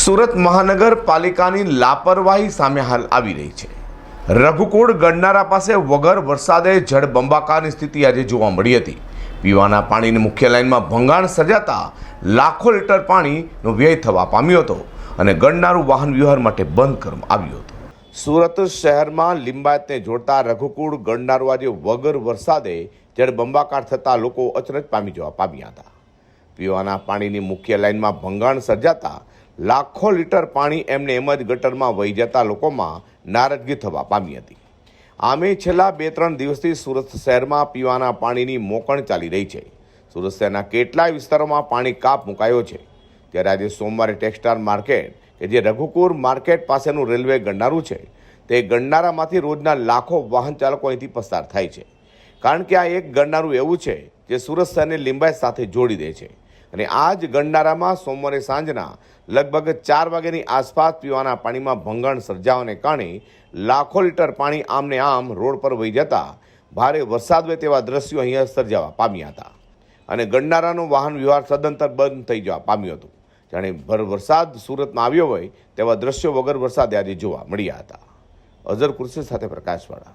સુરત મહાનગરપાલિકાની લાપરવાહી સામે હાલ આવી રહી છે. રઘુકુળ ગણનારા પાસે વગર વરસાદે જળબંબાકારની સ્થિતિ આજે જોવા મળી હતી. પીવાના પાણીની મુખ્ય લાઇનમાં ભંગાણ સર્જાતા લાખો લીટર પાણીનો વ્યય થવા પામ્યો હતો અને ગણનારું વાહન વ્યવહાર માટે બંધ કરવામાં આવ્યું હતું. સુરત શહેરમાં લિંબાયતને જોડતા રઘુકુળ ગણનારું આજે વગર વરસાદે જળબંબાકાર થતાં લોકો અચરજ પામી જવા પામ્યા હતા. પીવાના પાણીની મુખ્ય લાઇનમાં ભંગાણ સર્જાતા લાખો લીટર પાણી એમને એમ જ ગટરમાં વહી જતા લોકોમાં નારાજગી થવા પામી હતી. આમે છેલ્લા બે ત્રણ દિવસથી સુરત શહેરમાં પીવાના પાણીની મોકણ ચાલી રહી છે. સુરત શહેરના કેટલાય વિસ્તારોમાં પાણી કાપ મુકાયો છે. ત્યારે આજે સોમવારે ટેક્સટાઇલ માર્કેટ, કે જે રઘુકુર માર્કેટ પાસેનું રેલવે ગણનારું છે, તે ગણનારામાંથી રોજના લાખો વાહન ચાલકો અહીંથી પસાર થાય છે. કારણ કે આ એક ગણનારું એવું છે, જે સુરત શહેરને લિંબાયત સાથે જોડી દે છે. અને આ જ ગણનારામાં સોમવારે સાંજના લગભગ ચાર વાગ્યાની આસપાસ પીવાના પાણીમાં ભંગાણ સર્જાવાને કારણે લાખો લીટર પાણી આમને આમ રોડ પર વહી જતા ભારે વરસાદ હોય તેવા દ્રશ્યો અહીંયા સર્જાવા પામ્યા હતા. અને ગણનારાનો વાહન વ્યવહાર સદંતર બંધ થઈ જવા પામ્યું હતું. જાણે ભર વરસાદ સુરતમાં આવ્યો હોય તેવા દ્રશ્યો વગર વરસાદે આજે જોવા મળ્યા હતા. અઝર કુર્સી સાથે પ્રકાશવાળા.